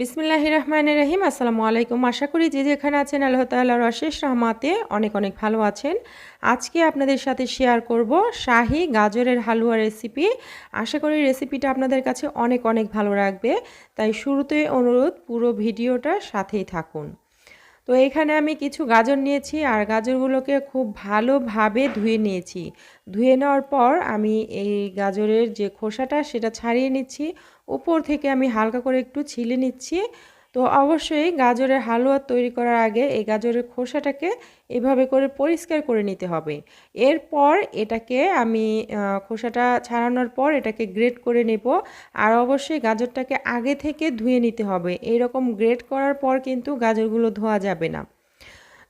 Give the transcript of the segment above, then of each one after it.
বিসমিল্লাহ রহমান রহিম আসসালামু আলাইকুম। আশা করি যে যেখানে আছেন আল্লাহ তাল্লাহর অশেষ রহমাতে অনেক অনেক ভালো আছেন। আজকে আপনাদের সাথে শেয়ার করব শাহি গাজরের হালুয়া রেসিপি আশা করি রেসিপিটা আপনাদের কাছে অনেক অনেক ভালো রাখবে তাই শুরুতে অনুরোধ, পুরো ভিডিওটা সাথেই থাকুন। তো এখানে আমি কিছু গাজর নিয়েছি আর গাজরগুলোকে খুব ভালোভাবে ধুয়ে নিয়েছি। ধুয়ে নেওয়ার পর আমি এই গাজরের যে খোসাটা সেটা ছাড়িয়ে নিচ্ছি। উপর থেকে আমি হালকা করে একটু ছিলে নিচ্ছি। তো অবশ্যই গাজরের হালুয়া তৈরি করার আগে এই গাজরের খোসাটাকে এভাবে করে পরিষ্কার করে নিতে হবে। এরপর এটাকে আমি খোসাটা ছাড়ানোর পর এটাকে গ্রেট করে নেব। আর অবশ্যই গাজরটাকে আগে থেকে ধুয়ে নিতে হবে। এইরকম গ্রেট করার পর কিন্তু গাজরগুলো ধোয়া যাবে না।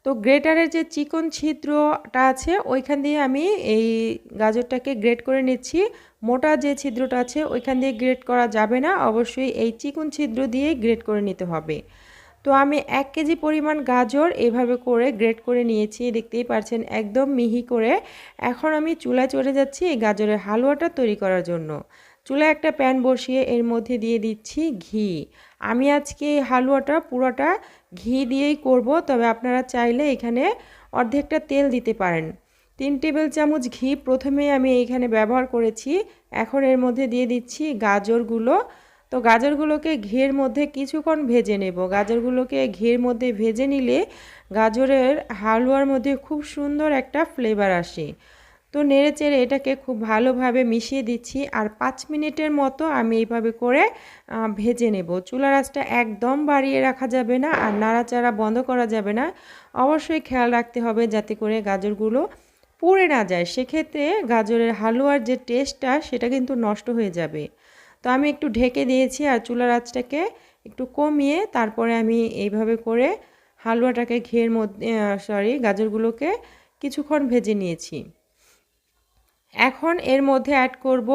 তো গ্রেটারের যে চিকন ছিদ্রটা আছে, ওইখান দিয়ে আমি এই গাজরটাকে গ্রেট করে নিচ্ছি। মোটা যে ছিদ্রটা আছে, ওইখান দিয়ে গ্রেট করা যাবে না, অবশ্যই এই চিকন ছিদ্র দিয়েই গ্রেট করে নিতে হবে। তো আমি এক কেজি পরিমাণ গাজর এভাবে করে গ্রেট করে নিয়েছি, দেখতেই পাচ্ছেন একদম মিহি করে। এখন আমি চুলায় চলে যাচ্ছি এই গাজরের হালুয়াটা তৈরি করার জন্য। চুলায় একটা প্যান বসিয়ে এর মধ্যে দিয়ে দিচ্ছি ঘি। আমি আজকে এই হালুয়াটা, পুরোটা ঘি দিয়েই করব, তবে আপনারা চাইলে এখানে অর্ধেকটা তেল দিতে পারেন। তিন টেবিল চামচ ঘি প্রথমে আমি এইখানে ব্যবহার করেছি। এখন এর মধ্যে দিয়ে দিচ্ছি গাজরগুলো। তো গাজরগুলোকে ঘিয়ের মধ্যে কিছুক্ষণ ভেজে নেব। গাজরগুলোকে ঘিয়ের মধ্যে ভেজে নিলে গাজরের হালুয়ার মধ্যে খুব সুন্দর একটা ফ্লেভার আসে। তো নেড়ে চেড়ে এটাকে খুব ভালোভাবে মিশিয়ে দিচ্ছি আর পাঁচ মিনিটের মতো আমি এইভাবে করে ভেজে নেব। চুলার আঁচটা একদম বাড়িয়ে রাখা যাবে না আর নাড়াচাড়া বন্ধ করা যাবে না। অবশ্যই খেয়াল রাখতে হবে যাতে করে গাজরগুলো পুড়ে না যায়। সেক্ষেত্রে গাজরের হালুয়ার যে টেস্টটা সেটা কিন্তু নষ্ট হয়ে যাবে। তো আমি একটু ঢেকে দিয়েছি আর চুলার আঁচটাকে একটু কমিয়ে তারপরে আমি এইভাবে করে হালুয়াটাকে ঘিয়ের মধ্যে সরি গাজরগুলোকে কিছুক্ষণ ভেজে নিয়েছি। এখন এর মধ্যে অ্যাড করব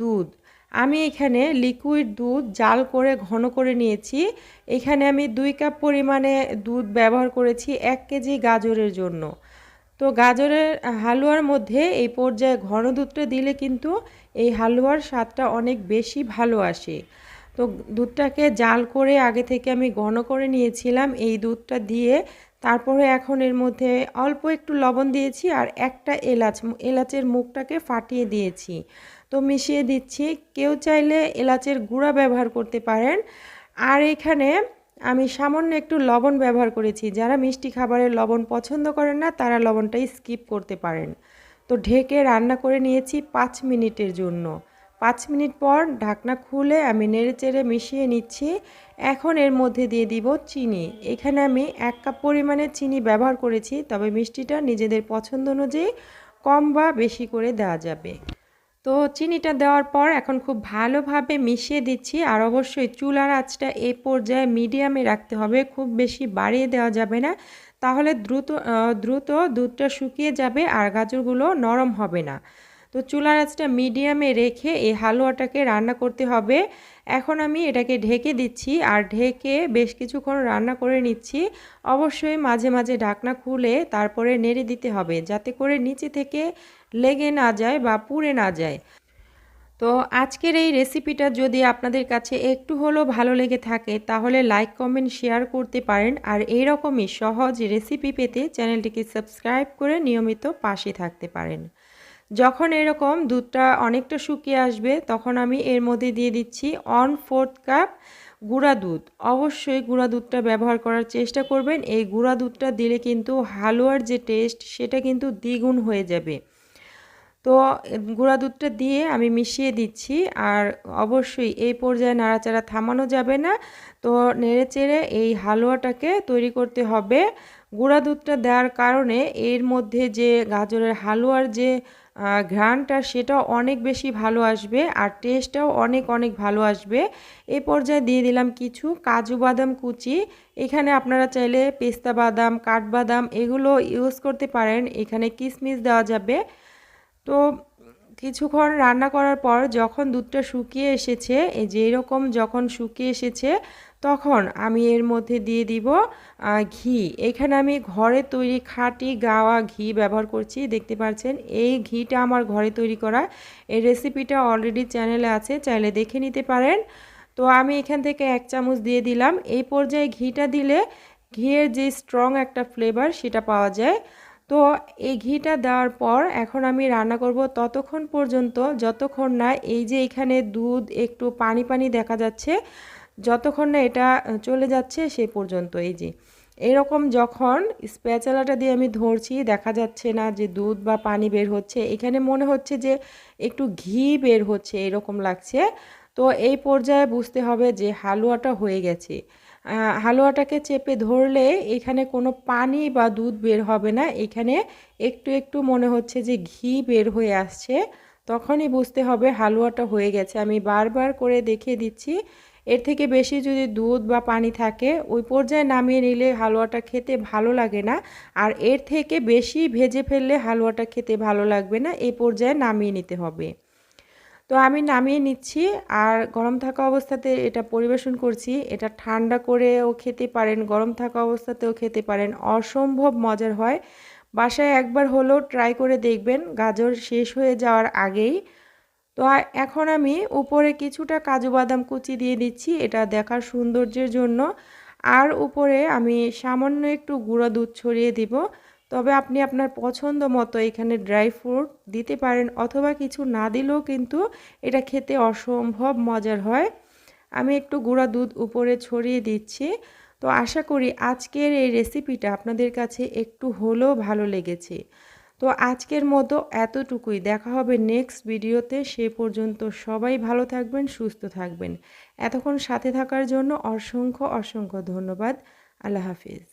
দুধ। আমি এখানে লিকুইড দুধ জাল করে ঘন করে নিয়েছি। এখানে আমি দুই কাপ পরিমাণে দুধ ব্যবহার করেছি এক কেজি গাজরের জন্য। তো গাজরের হালুয়ার মধ্যে এই পর্যায়ে ঘন দুধটা দিলে কিন্তু এই হালুয়ার স্বাদটা অনেক বেশি ভালো আসে। তো দুধটাকে জাল করে আগে থেকে আমি ঘন করে নিয়েছিলাম। এই দুধটা দিয়ে তারপরে এখন এর মধ্যে অল্প একটু লবণ দিয়েছি আর একটা এলাচ, এলাচের মুখটাকে ফাটিয়ে দিয়েছি। তো মিশিয়ে দিচ্ছি। কেউ চাইলে এলাচের গুঁড়া ব্যবহার করতে পারেন। আর এখানে আমি সামান্য একটু লবণ ব্যবহার করেছি। যারা মিষ্টি খাবারের লবণ পছন্দ করেন না, তারা লবণটাই স্কিপ করতে পারেন। তো ঢেকে রান্না করে নিয়েছি পাঁচ মিনিটের জন্য। পাঁচ মিনিট পর ঢাকনা খুলে আমি নেড়ে চেড়ে মিশিয়ে নিচ্ছি। এখন এর মধ্যে দিয়ে দিব চিনি। এখানে আমি এক কাপ পরিমাণে চিনি ব্যবহার করেছি, তবে মিষ্টিটা নিজেদের পছন্দ অনুযায়ী কম বা বেশি করে দেওয়া যাবে। তো চিনিটা দেওয়ার পর এখন খুব ভালোভাবে মিশিয়ে দিচ্ছি, আর অবশ্যই চুলার আঁচটা এই পর্যায়ে মিডিয়ামে রাখতে হবে, খুব বেশি বাড়িয়ে দেওয়া যাবে না। তাহলে দ্রুত দ্রুত দুধটা শুকিয়ে যাবে আর গাজরগুলো নরম হবে না। তো চুলার আঁচটা মিডিয়ামে রেখে এই হালুয়াটাকে রান্না করতে হবে। এখন আমি এটাকে ঢেকে দিচ্ছি আর ঢেকে বেশ কিছুক্ষণ রান্না করে নিচ্ছি। অবশ্যই মাঝে মাঝে ঢাকনা খুলে তারপরে নেড়ে দিতে হবে যাতে করে নিচে থেকে লেগে না যায় বা পুড়ে না যায়। তো আজকের এই রেসিপিটা যদি আপনাদের কাছে একটু হলেও ভালো লেগে থাকে তাহলে লাইক, কমেন্ট, শেয়ার করতে পারেন। আর এইরকমই সহজ রেসিপি পেতে চ্যানেলটিকে সাবস্ক্রাইব করে নিয়মিত পাশে থাকতে পারেন। যখন এরকম দুধটা অনেকটা শুকিয়ে আসবে, তখন আমি এর মধ্যে দিয়ে দিচ্ছি অন ফোর্থ কাপ গুঁড়া দুধ। অবশ্যই গুঁড়া দুধটা ব্যবহার করার চেষ্টা করবেন। এই গুঁড়া দুধটা দিলে কিন্তু হালুয়ার যে টেস্ট সেটা কিন্তু দ্বিগুণ হয়ে যাবে। তো গুঁড়া দুধটা দিয়ে আমি মিশিয়ে দিচ্ছি আর অবশ্যই এই পর্যায়ে নাড়াচাড়া থামানো যাবে না। তো নেড়ে চেড়ে এই হালুয়াটাকে তৈরি করতে হবে। গুঁড়া দুধটা দেওয়ার কারণে এর মধ্যে যে গাজরের হালুয়ার যে ঘ্রাণটা সেটা অনেক বেশি ভালো আসবে আর টেস্টটাও অনেক অনেক ভালো আসবে। এই পর্যায়ে দিয়ে দিলাম কিছু কাজু বাদাম কুচি। এখানে আপনারা চাইলে পেস্তা বাদাম, কাঠবাদাম এগুলো ইউজ করতে পারেন। এখানে কিশমিশ দেওয়া যাবে। তো কিছুক্ষণ রান্না করার পর যখন দুধটা শুকিয়ে এসেছে, এই যে এরকম যখন শুকিয়ে এসেছে, তখন আমি এর মধ্যে দিয়ে দিব ঘি। এখানে আমি ঘরে তৈরি খাঁটি গাওয়া ঘি ব্যবহার করছি। দেখতে পাচ্ছেন, এই ঘিটা আমার ঘরে তৈরি করা। এই রেসিপিটা অলরেডি চ্যানেলে আছে, চাইলে দেখে নিতে পারেন। তো আমি এখান থেকে এক চামচ দিয়ে দিলাম। এই পর্যায়ে ঘিটা দিলে ঘিয়ের যে স্ট্রং একটা ফ্লেভার সেটা পাওয়া যায়। তো এই ঘিটা দেওয়ার পর এখন আমি রান্না করব ততক্ষণ পর্যন্ত, যতক্ষণ না এই যে এখানে দুধ, একটু পানি পানি দেখা যাচ্ছে, যতক্ষণ না এটা চলে যাচ্ছে সে পর্যন্ত এই যে। এরকম যখন স্প্যাচালাটা দিয়ে আমি ধরছি, দেখা যাচ্ছে না যে দুধ বা পানি বের হচ্ছে, এখানে মনে হচ্ছে যে একটু ঘি বের হচ্ছে এরকম লাগছে। তো এই পর্যায়ে বুঝতে হবে যে হালুয়াটা হয়ে গেছে। হালুয়াটাকে চেপে ধরলে এখানে কোনো পানি বা দুধ বের হবে না। এখানে একটু একটু মনে হচ্ছে যে ঘি বের হয়ে আসছে। তখনই বুঝতে হবে হালুয়াটা হয়ে গেছে। আমি বারবার করে দেখিয়ে দিচ্ছি, এর থেকে বেশি যদি দুধ বা পানি থাকে, ওই পর্যায়ে নামিয়ে নিলে হালুয়াটা খেতে ভালো লাগে না। আর এর থেকে বেশি ভেজে ফেললে হালুয়াটা খেতে ভালো লাগবে না। এই পর্যায়ে নামিয়ে নিতে হবে। তো আমি নামিয়ে নিচ্ছি। আর গরম থাকা অবস্থাতে এটা পরিবেশন করছি। এটা ঠান্ডা করেও খেতে পারেন, গরম থাকা অবস্থাতেও খেতে পারেন। অসম্ভব মজার হয়। বাসায় একবার হলেও ট্রাই করে দেখবেন, গাজর শেষ হয়ে যাওয়ার আগেই। তো এখন আমি উপরে কিছুটা কাজু বাদাম কুচি দিয়ে দিচ্ছি। এটা দেখার সৌন্দর্যের জন্য। আর উপরে আমি সামান্য একটু গুঁড়ো দুধ ছড়িয়ে দিব। তবে আপনি আপনার পছন্দ মতো এখানে ড্রাই ফ্রুট দিতে পারেন অথবা কিছু না দিলেও কিন্তু এটা খেতে অসম্ভব মজার হয়। আমি একটু গুঁড়া দুধ উপরে ছড়িয়ে দিচ্ছি। তো আশা করি আজকের এই রেসিপিটা আপনাদের কাছে একটু হলেও ভালো লেগেছে। তো আজকের মতো এতটুকুই। দেখা হবে নেক্সট ভিডিওতে সে পর্যন্ত সবাই ভালো থাকবেন, সুস্থ থাকবেন। এতক্ষণ সাথে থাকার জন্য অসংখ্য অসংখ্য ধন্যবাদ। আল্লাহ হাফিজ।